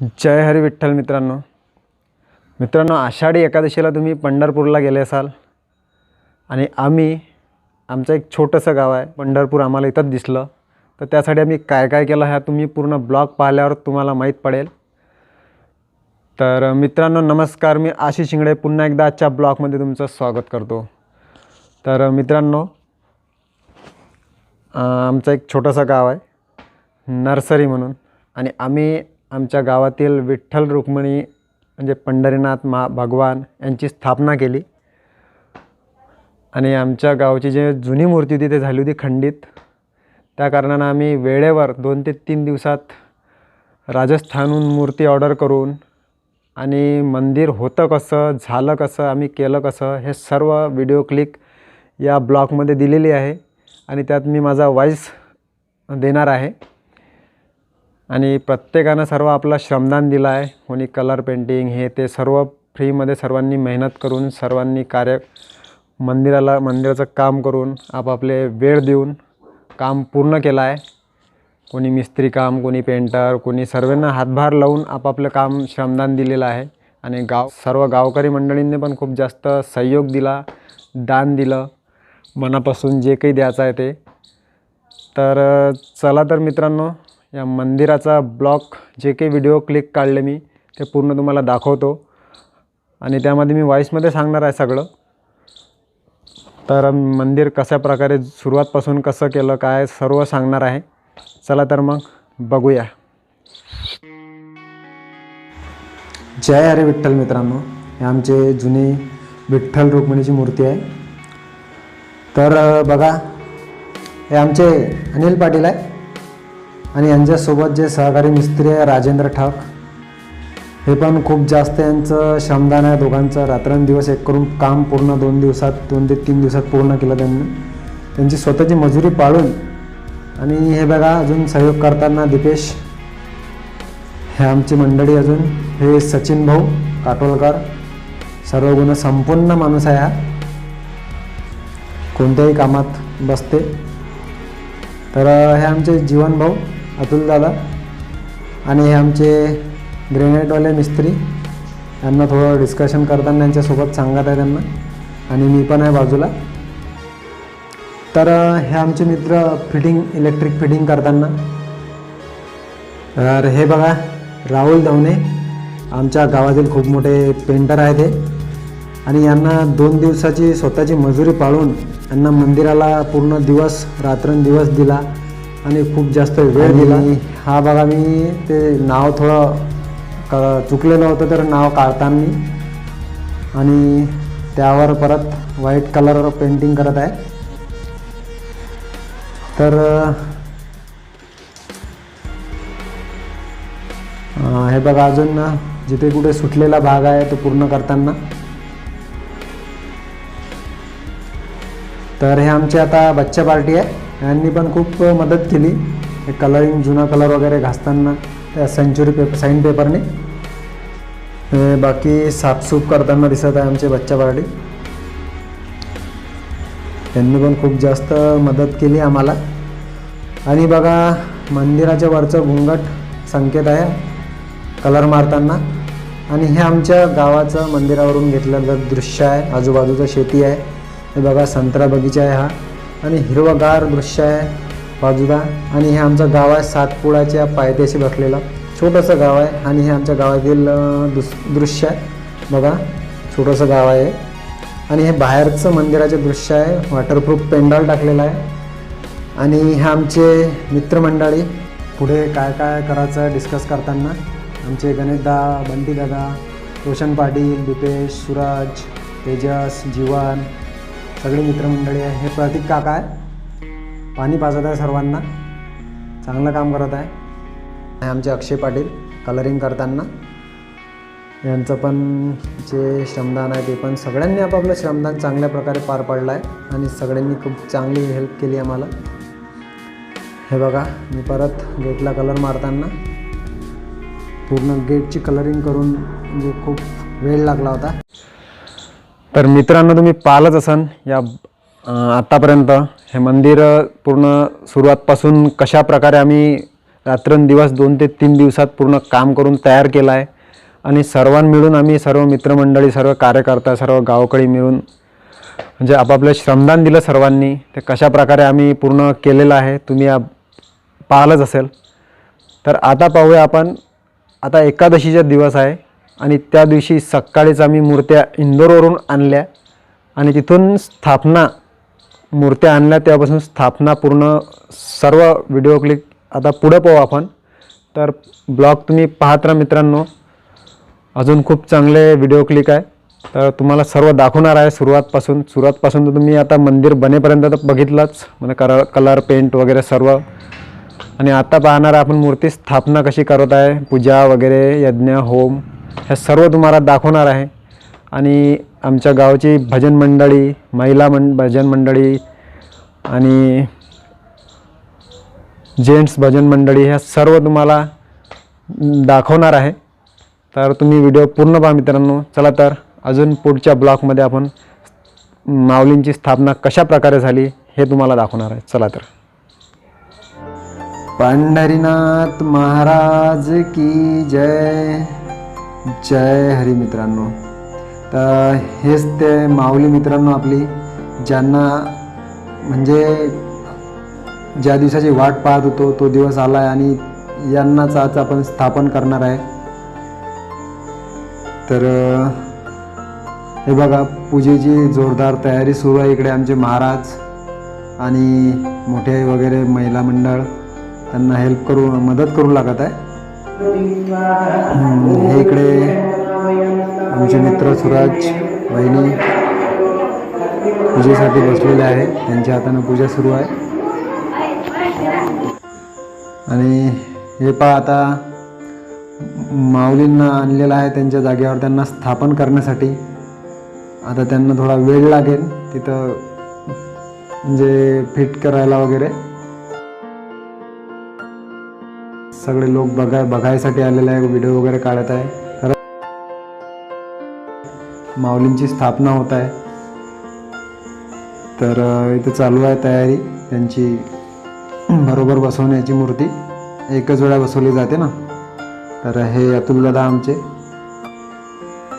जय हरी विठ्ठल मित्रांनो. मित्रांनो आषाढी एकादशीला तुम्ही पंढरपूरला गेले असाल आणि आम्ही आमचं एक छोटंसं गाव आहे पंढरपूर आम्हाला इथंच दिसलं. तर त्यासाठी आम्ही काय काय केलं ह्या तुम्ही पूर्ण ब्लॉग पाहिल्यावर तुम्हाला माहीत पडेल. तर मित्रांनो नमस्कार. मी आशिष शिंगडे. पुन्हा एकदा आजच्या ब्लॉगमध्ये तुमचं स्वागत करतो. तर मित्रांनो आमचं एक छोटंसं गाव आहे नर्सरी म्हणून. आणि आम्ही आमच्या गावातील विठ्ठल रुक्मिणी म्हणजे पंढरीनाथ मा भगवान यांची स्थापना केली. आणि आमच्या गावची जी जुनी मूर्ती होती ते झाली होती खंडित. त्या कारणानं आम्ही वेळेवर दोन ते तीन दिवसात राजस्थानहून मूर्ती ऑर्डर करून आणि मंदिर होतं कसं झालं कसं आम्ही केलं कसं हे सर्व व्हिडिओ क्लिक या ब्लॉगमध्ये दिलेली आहे. आणि त्यात मी माझा वॉईस देणार आहे. आणि प्रत्येकानं सर्व आपला श्रमदान दिलं आहे कोणी कलर पेंटिंग हे ते सर्व फ्रीमध्ये सर्वांनी मेहनत करून सर्वांनी कार्य मंदिराला मंदिराचं काम करून आपापले वेळ देऊन काम पूर्ण केलं आहे कोणी मिस्त्री काम कोणी पेंटर कोणी सर्वांना हातभार लावून आपापलं काम श्रमदान दिलेलं आहे. आणि गाव सर्व गावकरी मंडळींनी पण खूप जास्त सहयोग दिला दान दिलं. मनापासून जे काही द्यायचं आहे ते. तर चला तर मित्रांनो या मंदिराचा ब्लॉक जे काही व्हिडिओ क्लिक काढले मी ते पूर्ण तुम्हाला दाखवतो. आणि त्यामध्ये मी व्हॉईसमध्ये सांगणार आहे सगळं. तर मंदिर कशा प्रकारे सुरुवातपासून कसं केलं काय सर्व सांगणार आहे. चला तर मग बघूया. जय हरे विठ्ठल मित्रांनो. हे आमचे जुने विठ्ठल रुक्मिणीची मूर्ती आहे. तर बघा हे आमचे अनिल पाटील आहे. आणि यांच्यासोबत जे सहकारी मिस्त्री आहे राजेंद्र ठाक हे पण खूप जास्त यांचं श्रमदान आहे दोघांचं. रात्रंदिवस एक करून काम पूर्ण दोन दिवसात दोन ते तीन दिवसात पूर्ण केलं त्यांनी. त्यांची स्वतःची मजुरी पाळून आणि हे बघा अजून सहयोग करताना दीपेश हे आमची मंडळी अजून. हे सचिन भाऊ काटोलकर सर्व गुण संपूर्ण माणूस आहे हा. कोणत्याही कामात बसते. तर हे आमचे जीवन भाऊ अतुल दादा. आणि हे आमचे ग्रेनाईटवाले मिस्त्री. यांना थोडं डिस्कशन करताना यांच्यासोबत सांगत आहे त्यांना. आणि मी पण आहे बाजूला. तर हे आमचे मित्र फिटिंग इलेक्ट्रिक फिटिंग करताना. तर हे बघा राहुल धवणे आमच्या गावातील खूप मोठे पेंटर आहेत हे. आणि यांना दोन दिवसाची स्वतःची मजुरी पाळून यांना मंदिराला पूर्ण दिवस रात्रंदिवस दिला. आणि खूप जास्त वेळ दिला. हा बघा मी ते नाव थोडं क चुकलेलं होतं तर नाव काढताना आणि त्यावर परत व्हाईट कलर पेंटिंग करत आहे. तर हे बघा अजून ना जिथे कुठे सुटलेला भाग आहे तो पूर्ण करताना. तर हे आमचे आता बच्चा पार्टी आहे. यांनी पण खूप मदत केली. हे कलरिंग जुना कलर वगैरे घासताना त्या सेंचुरी पेपर साईन पेपरने बाकी साफसूफ करताना दिसत आहे आमचे बच्चा पार्टी त्यांनी पण खूप जास्त मदत केली आम्हाला. आणि बघा मंदिराच्या वरचं घुंगट संकेत आहे कलर मारताना. आणि हे आमच्या गावाचं मंदिरावरून घेतलेलं दृश्य आहे आजूबाजूचं शेती आहे. हे बघा संत्रा बगीचा आहे हा. आणि हिरवगार दृश्य आहे बाजूला. आणि हे आमचं गाव आहे सातपुडाच्या पायथ्याशी बसलेलं. छोटंसं गाव आहे आणि हे आमच्या गावातील दुस दृश्य आहे. बघा छोटंसं गाव आहे. आणि हे बाहेरचं मंदिराचे दृश्य आहे. वॉटरप्रूफ पेंडॉल टाकलेलं आहे. आणि हे आमचे मित्रमंडळी पुढे काय काय करायचं डिस्कस करताना आमचे गणेशदा बंटीदादा रोशन पाटील दिपेश सूरज तेजस जीवन सगळी मित्रमंडळी आहे. हे प्रतीक काका आहे. पाणी पाजत आहे सर्वांना. चांगलं काम करत आहे. आमचे अक्षय पाटील कलरिंग करताना. यांचं पण जे श्रमदान आहे ते पण सगळ्यांनी आपापलं श्रमदान चांगल्या प्रकारे पार पाडलं आहे आणि सगळ्यांनी खूप चांगली हेल्प केली आम्हाला. हे बघा मी परत गेटला कलर मारताना पूर्ण गेटची कलरिंग करून म्हणजे खूप वेळ लागला होता. तर मित्रांनो तुम्ही पाहलंच असन या आत्तापर्यंत हे मंदिर पूर्ण सुरुवातपासून कशा प्रकारे आम्ही रात्रंदिवस दोन ते तीन दिवसात पूर्ण काम करून तयार केलं आहे आणि सर्वां मिळून आम्ही सर्व मित्रमंडळी सर्व कार्यकर्ता सर्व गावकडी मिळून म्हणजे आपापलं श्रमदान दिलं सर्वांनी ते कशा प्रकारे आम्ही पूर्ण केलेलं आहे तुम्ही या पाहिलंच असेल. तर आता पाहूया आपण आता एकादशीचा दिवस आहे. आणि त्या दिवशी सकाळीच आम्ही मूर्त्या इंदोरवरून आणल्या. आणि तिथून स्थापना मूर्त्या आणल्या. तेव्हापासून स्थापना पूर्ण सर्व व्हिडिओ क्लिक आता पुढं पाहू आपण. तर ब्लॉग तुम्ही पाहत राहा मित्रांनो. अजून खूप चांगले व्हिडिओ क्लिक आहे. तर तुम्हाला सर्व दाखवणार आहे सुरुवातपासून. सुरुवातपासून तर तुम्ही आता मंदिर बनेपर्यंत तर बघितलंच. म्हणजे कर कलर पेंट वगैरे सर्व. आणि आता पाहणार आपण मूर्ती स्थापना कशी करत आहे. पूजा वगैरे यज्ञ होम. हे सर्व तुम्हाला दाखवणार आहे. आणि आमच्या गावची भजन मंडळी महिला मं भजन मंडळी आणि जेंट्स भजन मंडळी ह्या सर्व तुम्हाला दाखवणार आहे. तर तुम्ही व्हिडिओ पूर्ण पहा मित्रांनो. चला तर अजून पुढच्या ब्लॉकमध्ये आपण माऊलींची स्थापना कशा प्रकारे झाली हे तुम्हाला दाखवणार आहे. चला तर. पंढरीनाथ महाराज की जय. जय हरी मित्रांनो तर हेच ते माऊली मित्रांनो आपली ज्यांना म्हणजे ज्या दिवसाची वाट पाहत होतो तो दिवस आला आहे आणि यांनाच आज आपण स्थापन करणार आहे. तर हे बघा पूजेची जोरदार तयारी सुरू आहे इकडे आमचे महाराज आणि मोठे वगैरे महिला मंडळ त्यांना हेल्प करू मदत करू लागत आहे. हे इकडे आमचे मित्र सुराज वहिनी पूजेसाठी बसलेले आहे त्यांच्या हाताने पूजा सुरू आहे. आणि हे पा आता माऊलींना आणलेलं आहे त्यांच्या जागेवर त्यांना स्थापन करण्यासाठी. आता त्यांना थोडा वेळ लागेल तिथं म्हणजे फिट करायला वगैरे. सगळे लोक बघा बघायसाठी आलेले आहे व्हिडिओ वगैरे काढत आहे. खरं माऊलींची स्थापना होत आहे. तर इथं इथे चालू आहे तयारी त्यांची. बरोबर बसवण्याची मूर्ती. एकच वेळा बसवली जाते ना. तर हे अतुल दादा आमचे.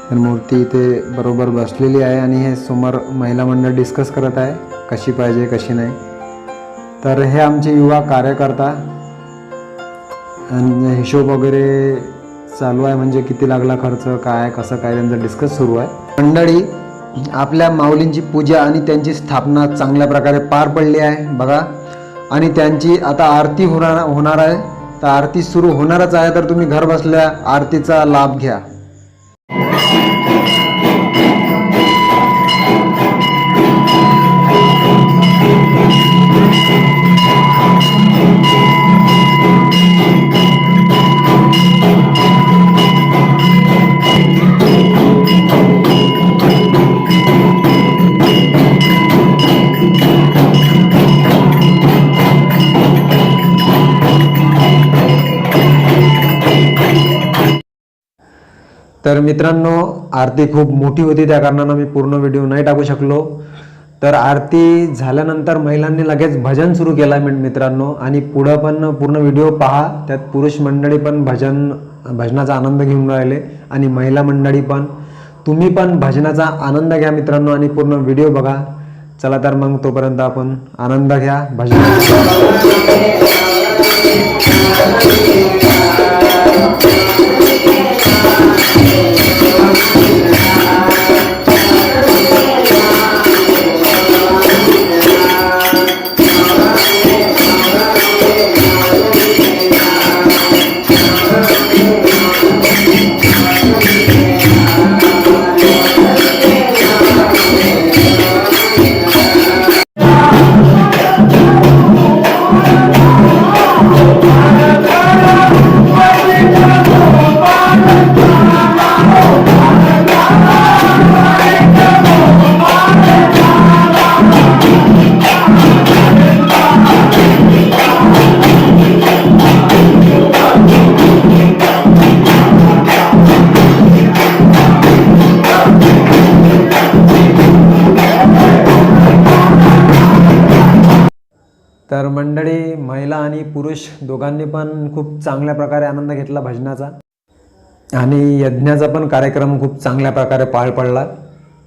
तर मूर्ती इथे बरोबर बसलेली आहे आणि हे समोर महिला मंडळ डिस्कस करत आहे कशी पाहिजे कशी नाही. तर हे आमचे युवा कार्यकर्ता हिशोब वगैरे चालू आहे म्हणजे किती लागला खर्च काय कसं काय त्यांचं डिस्कस सुरू आहे. मंडळी आपल्या माऊलींची पूजा आणि त्यांची स्थापना चांगल्या प्रकारे पार पडली आहे बघा. आणि त्यांची आता आरती होणार होणार आहे. तर आरती सुरू होणारच आहे तर तुम्ही घर बसल्या आरतीचा लाभ घ्या. तर मित्रांनो आरती खूप मोठी होती त्या कारणानं मी पूर्ण व्हिडिओ नाही टाकू शकलो. तर आरती झाल्यानंतर महिलांनी लगेच भजन सुरू केलं आहे मित्रांनो. आणि पुढं पण पूर्ण व्हिडिओ पहा. त्यात पुरुष मंडळी पण भजन भजनाचा आनंद घेऊन राहिले. आणि महिला मंडळी पण. तुम्ही पण भजनाचा आनंद घ्या मित्रांनो आणि पूर्ण व्हिडिओ बघा. चला तर मग तोपर्यंत आपण आनंद घ्या भजन तर मंडळी महिला आणि पुरुष दोघांनी पण खूप चांगल्या प्रकारे आनंद घेतला भजनाचा. आणि यज्ञाचा पण कार्यक्रम खूप चांगल्या प्रकारे पार पडला.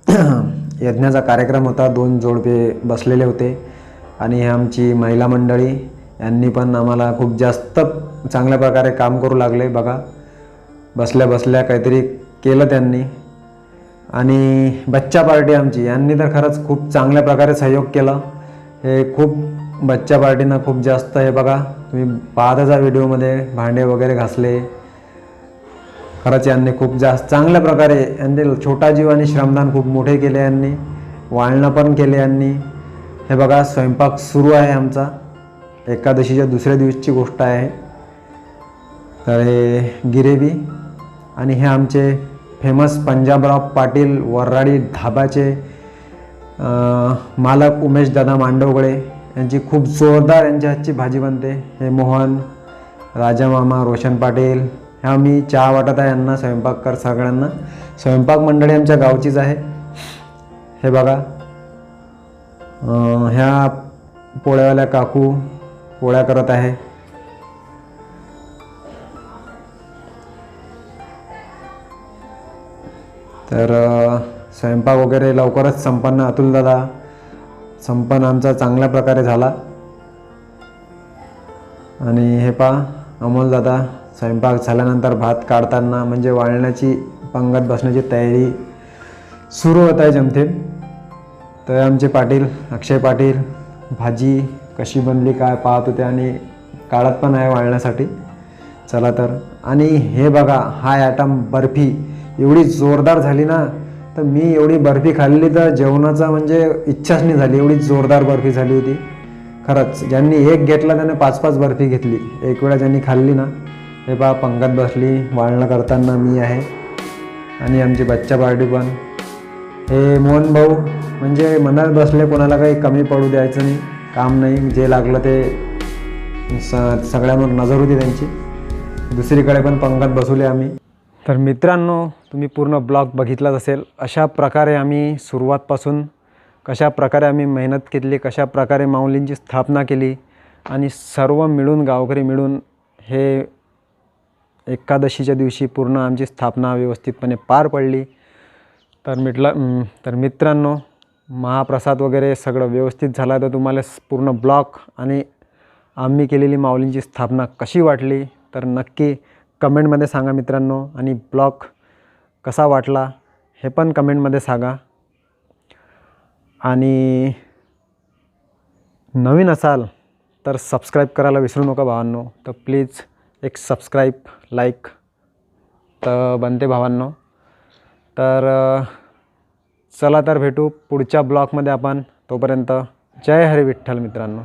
यज्ञाचा कार्यक्रम होता दोन जोडपे बसलेले होते. आणि हे आमची महिला मंडळी यांनी पण आम्हाला खूप जास्त चांगल्या प्रकारे काम करू लागले बघा. बसल्या बसल्या काहीतरी केलं त्यांनी. आणि बच्चा पार्टी आमची यांनी तर खरंच खूप चांगल्या प्रकारे सहयोग केला. हे खूप बच्चा पार्टीनं खूप जास्त हे बघा. तुम्ही पाहताचा व्हिडिओमध्ये भांडे वगैरे घासले. खरंच यांनी खूप जास्त चांगल्या प्रकारे यांनी छोटा जीव आणि श्रमदान खूप मोठे केले यांनी. वाळणं पण केले यांनी. हे बघा स्वयंपाक सुरू आहे आमचा. एकादशीच्या दुसऱ्या दिवशीची गोष्ट आहे. तर हे गिरेबी आणि हे आमचे फेमस पंजाबराव पाटील वर्राडी धाबाचे मालक उमेश दादा मांडवगडे यांची खूप जोरदार यांच्या हातची भाजी बनते. हे मोहन राजा मामा रोशन पाटील ह्या मी चहा वाटत आहे यांना स्वयंपाक कर सगळ्यांना. स्वयंपाक मंडळी आमच्या गावचीच आहे. हे बघा. ह्या पोळ्यावाल्या काकू पोळ्या करत आहे. तर स्वयंपाक वगैरे लवकरच संपन्न. अतुल संपन आमचा चांगल्या प्रकारे झाला. आणि हे पा अमोल दादा स्वयंपाक झाल्यानंतर भात काढताना म्हणजे वाळण्याची पंगत बसण्याची तयारी सुरू होत आहे जमतेम तर आमचे पाटील अक्षय पाटील भाजी कशी बनली काय पाहत होते आणि काढत पण आहे वाळण्यासाठी. चला तर. आणि हे बघा हा ॲटम बर्फी एवढी जोरदार झाली ना तर मी एवढी बर्फी खाल्ली तर जेवणाचा म्हणजे इच्छाच नाही झाली. एवढी जोरदार बर्फी झाली होती. खरंच ज्यांनी एक घेतला त्याने पाच पाच बर्फी घेतली. एक वेळा ज्यांनी खाल्ली ना हे पहा पंगत बसली वाळणं करताना मी आहे. आणि आमची बच्चा पार्टी पण. हे मोहन भाऊ म्हणजे मनात बसले कोणाला काही कमी पडू द्यायचं नाही काम नाही जे लागलं ते स सगळ्यांवर नजर होती त्यांची. दुसरीकडे पण पंगत बसवले आम्ही. तर मित्रांनो तुम्ही पूर्ण ब्लॉग बघितलाच असेल अशा प्रकारे आम्ही सुरुवातपासून कशा प्रकारे आम्ही मेहनत केली कशा प्रकारे माऊलींची स्थापना केली आणि सर्व मिळून गावकरी मिळून हे एकादशीच्या दिवशी पूर्ण आमची स्थापना व्यवस्थितपणे पार पडली. तर मिटलं तर मित्रांनो महाप्रसाद वगैरे सगळं व्यवस्थित झाला. तर तुम्हाला पूर्ण ब्लॉक आणि आम्ही केलेली माऊलींची स्थापना कशी वाटली तर नक्की कमेंटमध्ये सांगा मित्रांनो. आणि ब्लॉक कसा वाटला हे पण कमेंटमध्ये सांगा. आणि नवीन असाल तर सबस्क्राईब करायला विसरू नका भावांनो. तर प्लीज एक सबस्क्राईब लाईक तर बनते भावांनो. तर चला तर भेटू पुढच्या ब्लॉगमध्ये आपण. तोपर्यंत जय हरी विठ्ठल मित्रांनो.